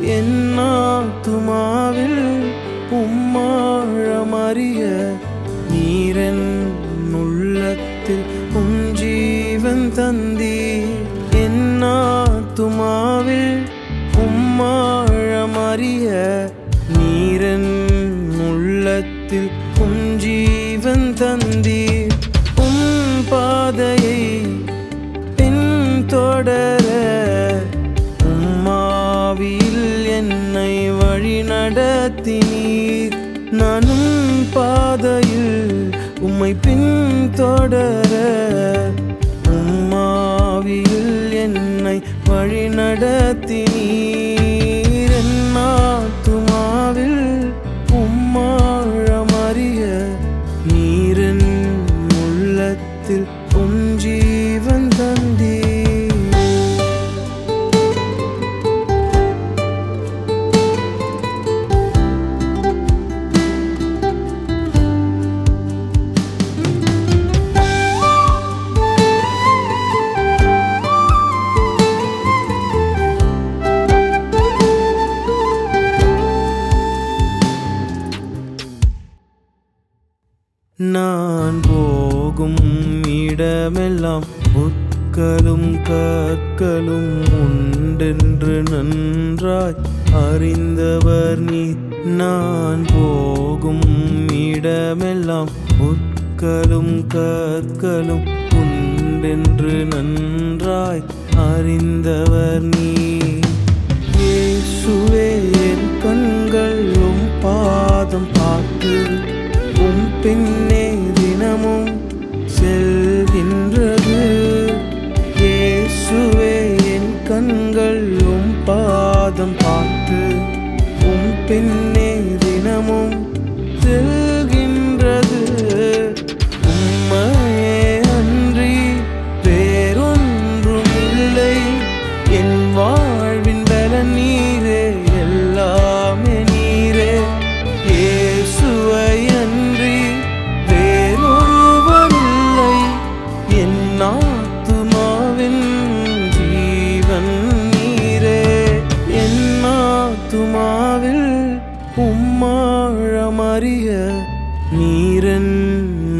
என்னாத்துமாவில் உம்மாழமறிய நீரன் உள்ளத்தில் உம் ஜீவன் தந்தீர். நடத்தினீர் நானும் பாதையில் உம்மை பின்தொடர உம்மாவியில் என்னை வழி நடத்தினீர் எல்லாம் புற்களும் கற்களும் உண்டென்று நன்றாய் அறிந்தவர் நீ. நான் போகும் இடமெல்லாம் புற்களும் கற்களும் உண்டென்று நன்றாய் அறிந்தவர் நீ. சுவே உம்மாழமறிய நீரன்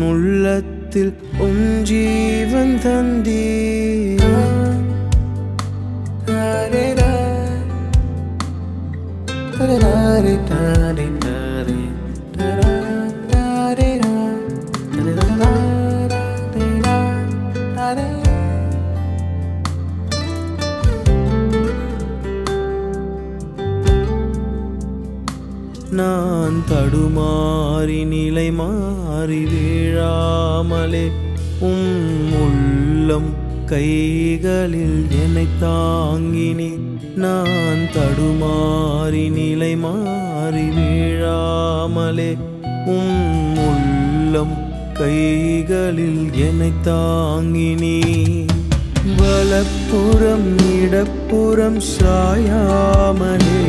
உள்ளத்தில் உன் ஜீவன் தந்தீர் நான் தடுமாறி நிலை மாறி வீழாமலே உம் உள்ளம் கைகளில் என்னை தாங்கினி நான் தடுமாறி நிலை மாறி வீழாமலே உம் உள்ளம் கைகளில் என்னை தாங்கினி. வலப்புறம் இடப்புறம் சாயாமலே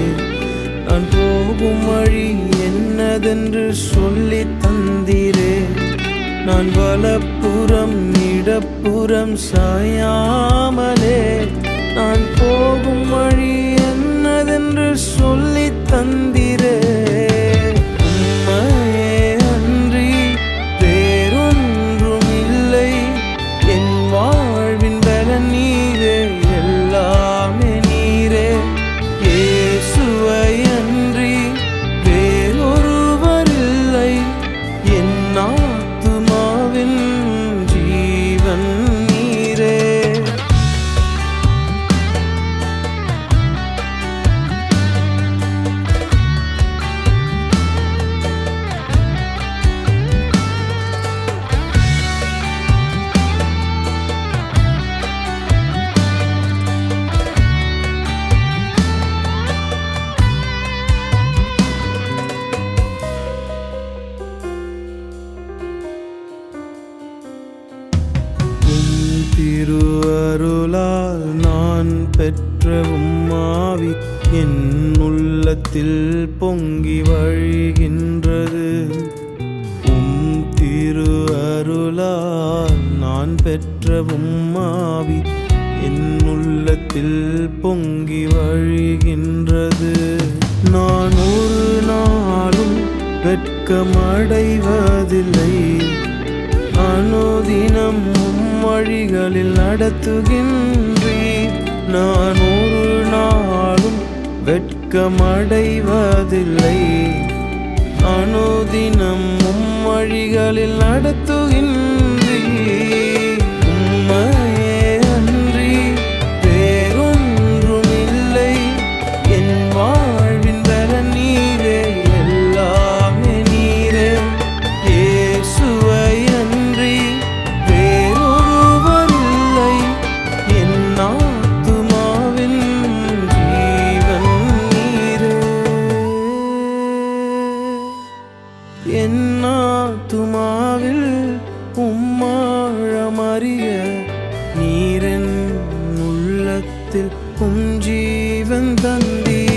நான் போகும் வழி என்னதென்று சொல்லி தந்திரே. நான் வலப்புறம் இடப்புறம் சாயாமலே. நான் போகும் வழி என்னதென்று சொல்லி தந்தீரே. திரு திருவருளால் நான் பெற்ற உம்மாவி என் உள்ளத்தில் பொங்கி வழிகின்றது. உம் திரு அருளால் நான் பெற்ற உம்மாவி என் உள்ளத்தில் பொங்கி வழிகின்றது. நான் ஒரு நாளும் வெட்கமடைவதில்லை. அனுதினம் வழிகளில் நடத்துகின்றீர் நான் ஒரு நாளும் வெட்கமடைவதில்லை. அனுதினம் உம் வழிகளில் நடத்துகின்ற உள்ளத்தில் உன் ஜீவன் தந்தீர்